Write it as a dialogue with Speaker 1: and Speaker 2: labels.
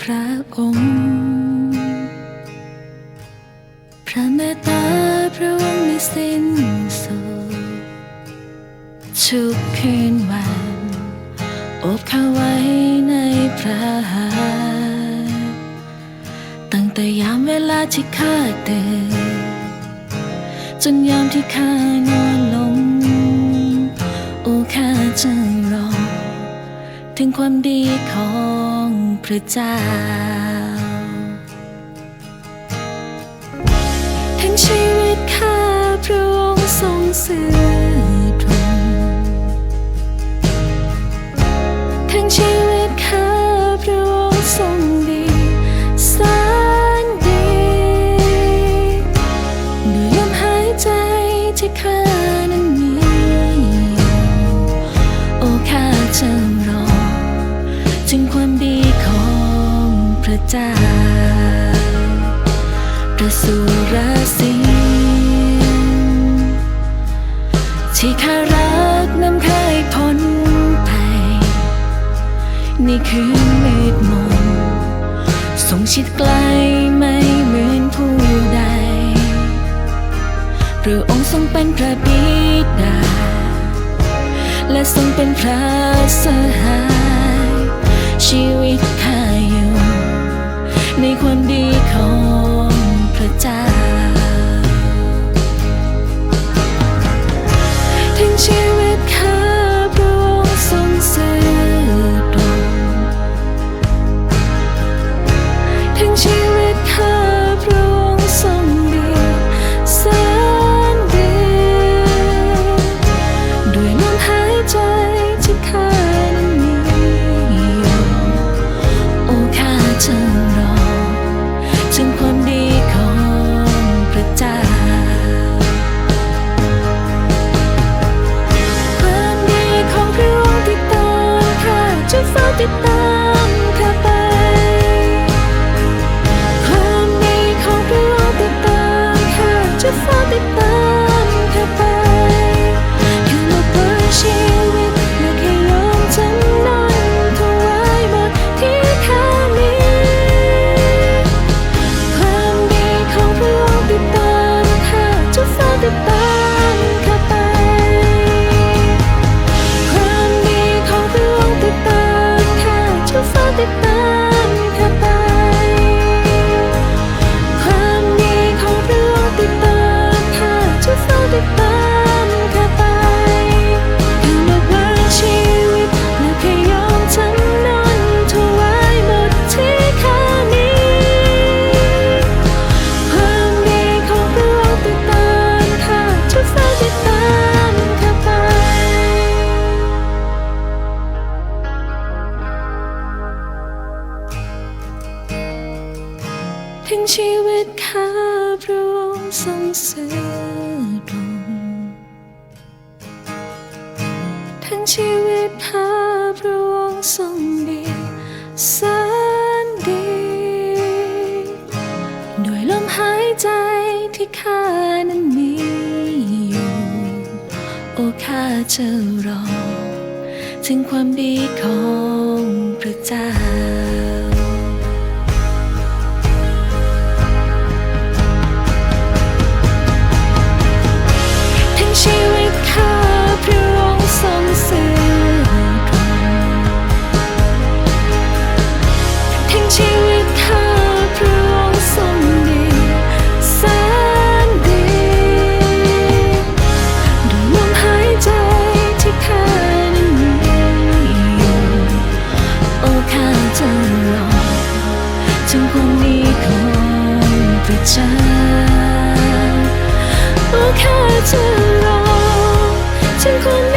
Speaker 1: พระองค์ พระเมตตาพระองค์ไม่สิ้นสุดทุกคืนวันอบเข้าไว้ในพระหัตถ์ตั้งแต่ยามเวลาที่ข้าตื่นจนยามที่ข้านอนลง โอ้ข้าจะรอ ถึงความดีของพระเจ้า ทั้งชีวิตข้าพระองค์ทรงสื่อ จาประสูรสิงที่ข้ารักนำเคยพ้นไปนี่คือมืดมนส่งชิดไกลไม่เหมือนผู้ใดพระองค์ทรงเป็นพระบิดา และทรงเป็นพระสหายชีวิต ในความดี ติดตาม ถึงชีวิตข้าพระองค์ทรงสื่อตรงทั้งชีวิตข้าพระองค์ทรงดีแสนดี ด้วยลมหายใจที่ข้านั้นมีอยู่ โอ้ข้าจะรอ ถึงความดีของพระเจ้า ชีวิตเธอพระงสมดีแสนดีดวงลมหายใจที่เธอนั้มีอยู่โอ้ข้าจรอจนวันนี้คงไปเจอโอ้ข้าจรอจนวัน